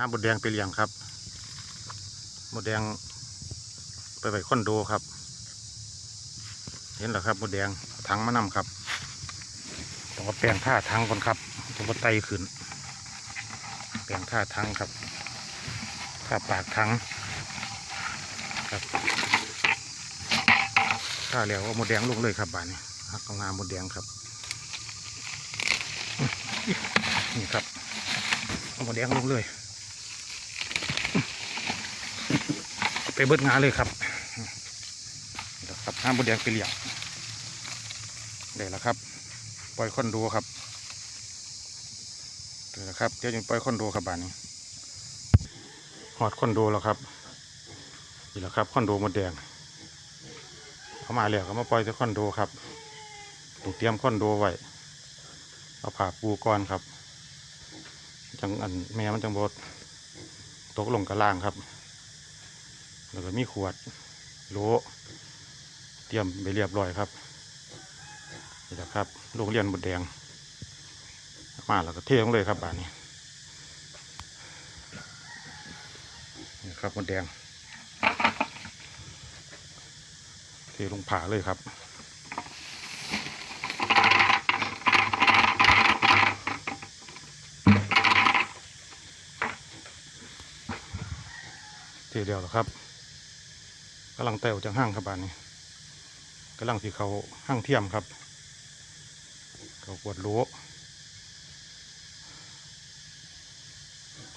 หาบดแดงไปเลี้ยงครับบดแดงไปไว้คอนโดครับ เห็นเหรอครับบดแดงถังมานำครับต้องเอาแปลงท่าถังก่อนครับต้องเอาไตขึ้น แปลงท่าถังครับท่าปากถังครับท่าแล้วเอาหมดแดงลงเลยครับบ้านนี้หักเอางามหมดแดงครับนี่ครับเอาหมดแดงลงเลย ไปเบิดงาเลยครับนี่แหละครับห้ามหมดแดงไปเลี้ยงได้แล้วครับ ปล่อยคอนโดครับเดี๋ยวนะครับเดี๋ยวจะปล่อยคอนโดครับบานนี้หอดคอนโดแล้วครับนี่แหละครับคอนดหมดแดงเขามาแล้วก็มาปล่อยที่คอนโดครับต้องเตรียมคอนโดไว้เอาผ้าปูก่อนครับ จังอันแม่มันจังบดตกลงกระล่างครับ แล้วก็มีขวดโหลเตรียมไปเรียบร้อยครับนี่แหละครับโรงเรียนบดแดง มาแล้วก็เทลงเลยครับบ้านนี้นี่ครับบดแดง เทลงผ่าเลยครับเทเดียวแล้วครับ กำลังเตะออกจากห้างครับบานนี้กำลังที่เขาห้างเทียมครับ เขาปวดรั้ว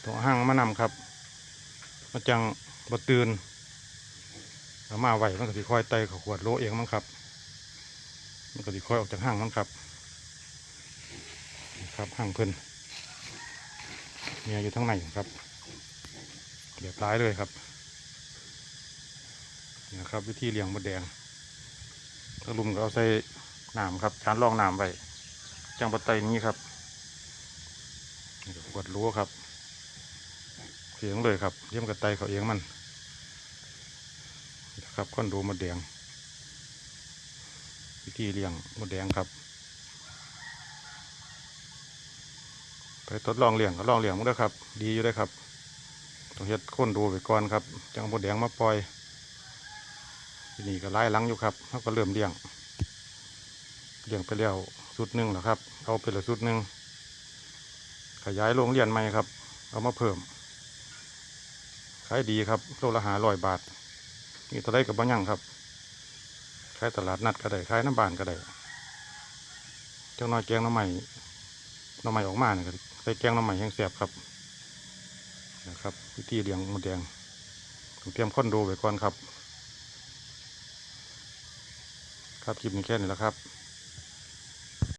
ตัวห้างมานำครับมาจังบดตื่นแล้วมาไหวมันก็สิคอยไตเขาขวดโลเองมั้งครับ มันก็สิคอยออกจากห้างมั้งครับ ครับห้างเพิ่นเมียอยู่ทั้งในครับเรียบร้อยเลยครับ นะครับวิธีเลี้ยงมดแดงถ้าลุมก็เอาใส่น้ำครับชานรองน้ำไว้จังปัตไตนี้ครับกดรั้วครับเสียงเลยครับเยี่ยมกระไตเขาเองมันนะครับคอนโดมดแดง วิธีเลี้ยงมดแดงครับไปทดลองเลี้ยงก็ลองเลี้ยงมันด้วยครับ ดีอยู่ด้วยครับต้องเฮ็ดค้นดูไปก่อนครับ จังบดแดงมาปล่อย ทีนี่ก็ไล่ลังอยู่ครับเขาก็เริ่มเลี้ยงเลี้ยงไปแล้วสุดหนึ่งแล้วครับ เอาไปและสุดหนึ่งขยายโรงเรียนใหม่ครับ เอามาเพิ่มขายดีครับโลละหาร้อยบาทนี่ตะไดกับบ้ายังครับขายตลาดนัดก็ได้ขายน้ำบานก็ได้เจ้าน้อยแกงน้ำใหม่น้ำใหม่ออกมาเนี่ยใส่แกงน้ำใหม่แห้งแสบครับนะครับวิธีเลี้ยงมดแดงเตรียมคอนโดไว้ก่อนครับ ครับคลิปนี้แค่นี้แล้วครับ